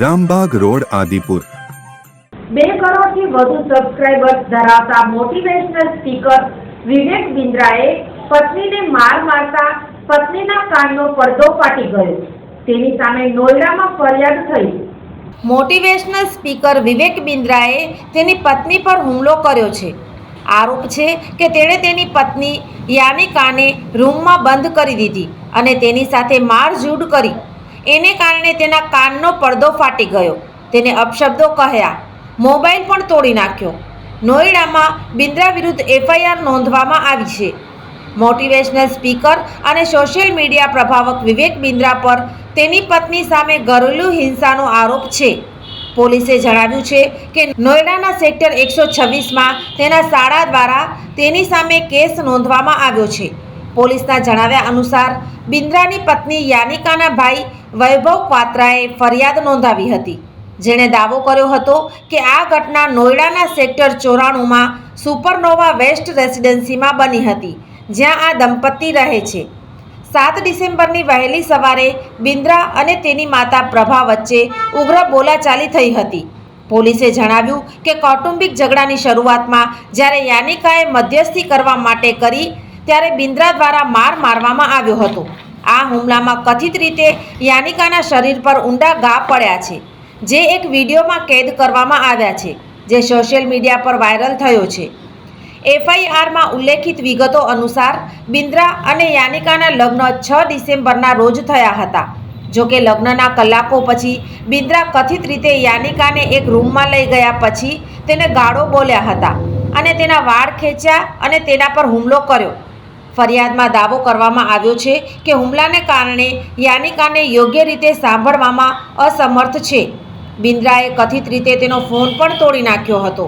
Rambag road Adipur. બે કરોડથી વધુ સબસ્ક્રાઇબર્સ ધરાવતા મોટિવેશનલ સ્પીકર વિવેક બિંદ્રાએ પત્નીને માર મારતા પત્નીના કાનનો પડદો ફાટી ગયો. તેની સામે નોયડામાં ફરિયાદ થઈ. મોટિવેશનલ સ્પીકર વિવેક બિંદ્રાએ તેની પત્ની પર હુમલો કર્યો છે. આરોપ છે કે તેણે તેની પત્ની યાનિકાને રૂમમાં બંધ કરી દીધી અને તેની સાથે મારઝૂડ કરી. એને કારણે તેના કાનનો પડદો ફાટી ગયો. તેને અપશબ્દો કહ્યા, મોબાઈલ પણ તોડી નાખ્યો. નોઈડામાં બિન્દ્રા વિરુદ્ધ એફઆઈઆર નોંધવામાં આવી છે. મોટિવેશનલ સ્પીકર અને સોશિયલ મીડિયા પ્રભાવક વિવેક બિન્દ્રા પર તેની પત્ની સામે ઘરેલુ હિંસાનો આરોપ છે. પોલીસે જણાવ્યું છે કે નોઈડાના સેક્ટર એકસો છવ્વીસમાં તેના શાળા દ્વારા તેની સામે કેસ નોંધવામાં આવ્યો છે. પોલીસના જણાવ્યા અનુસાર બિન્દ્રાની પત્ની યાનિકાના ભાઈ વૈભવ પાત્રાએ ફરિયાદ નોંધાવી હતી. જેણે દાવો કર્યો હતો કે આ ઘટના નોઈડાના સેક્ટર ચોરાણુંમાં સુપરનોવા વેસ્ટ રેસિડેન્સીમાં બની હતી, જ્યાં આ દંપતી રહે છે. સાત ડિસેમ્બરની વહેલી સવારે બિંદ્રા અને તેની માતા પ્રભા વચ્ચે ઉગ્ર બોલાચાલી થઈ હતી. પોલીસે જણાવ્યું કે કૌટુંબિક ઝઘડાની શરૂઆતમાં જ્યારે યાનિકાએ મધ્યસ્થી કરવા માટે કરી, ત્યારે બિન્દ્રા દ્વારા માર મારવામાં આવ્યો હતો. આ હુમલામાં કથિત રીતે યાનિકાના શરીર પર ઊંડા ઘા પડ્યા છે, જે એક વિડીયોમાં કેદ કરવામાં આવ્યા છે, જે સોશિયલ મીડિયા પર વાયરલ થયો છે. એફઆઈઆરમાં ઉલ્લેખિત વિગતો અનુસાર બિન્દ્રા અને યાનિકાના લગ્ન છ ડિસેમ્બરના રોજ થયા હતા. જો કે લગ્નના કલાકો પછી બિંદ્રા કથિત રીતે યાનિકાને એક રૂમમાં લઈ ગયા પછી તેને ગાળો બોલ્યા હતા અને તેના વાળ ખેંચ્યા અને તેના પર હુમલો કર્યો. ફરિયાદમાં દાવો કરવામાં આવ્યો છે કે હુમલાને કારણે યાનિકાને યોગ્ય રીતે સાંભળવામાં અસમર્થ છે. બિન્દ્રાએ કથિત રીતે તેનો ફોન પણ તોડી નાખ્યો હતો.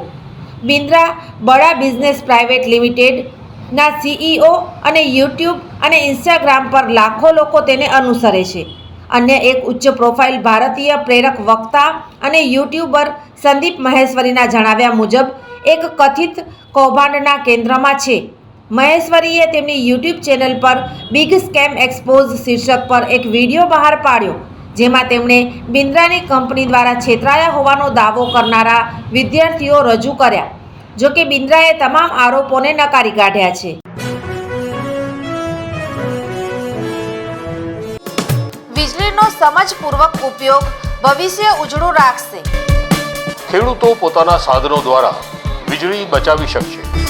બિન્દ્રા બડા બિઝનેસ પ્રાઇવેટ લિમિટેડના સીઈઓ અને યુટ્યુબ અને ઇન્સ્ટાગ્રામ પર લાખો લોકો તેને અનુસરે છે. અન્ય એક ઉચ્ચ પ્રોફાઇલ ભારતીય પ્રેરક વક્તા અને યુટ્યુબર સંદીપ મહેશ્વરીના જણાવ્યા મુજબ, એક કથિત કૌભાંડના કેન્દ્રમાં છે. મહેશ્વરીએ તેમની યુટ્યુબ ચેનલ પર બિગ સ્કેમ એક્સપોઝ શીર્ષક પર એક વીડિયો બહાર પાડ્યો જેમાં તેમણે બિન્દ્રાની કંપની દ્વારા છેતરાયા હોવાનો દાવો કરનારા વિદ્યાર્થીઓ રજૂ કર્યા જો કે બિંદ્રાએ તમામ આરોપોને નકારી કાઢ્યા છે. વીજળીનો સમજપૂર્વક ઉપયોગ ભવિષ્ય ઉજળું રાખશે. ખેડૂતો પોતાના સાધનો દ્વારા વીજળી બચાવી શકશે.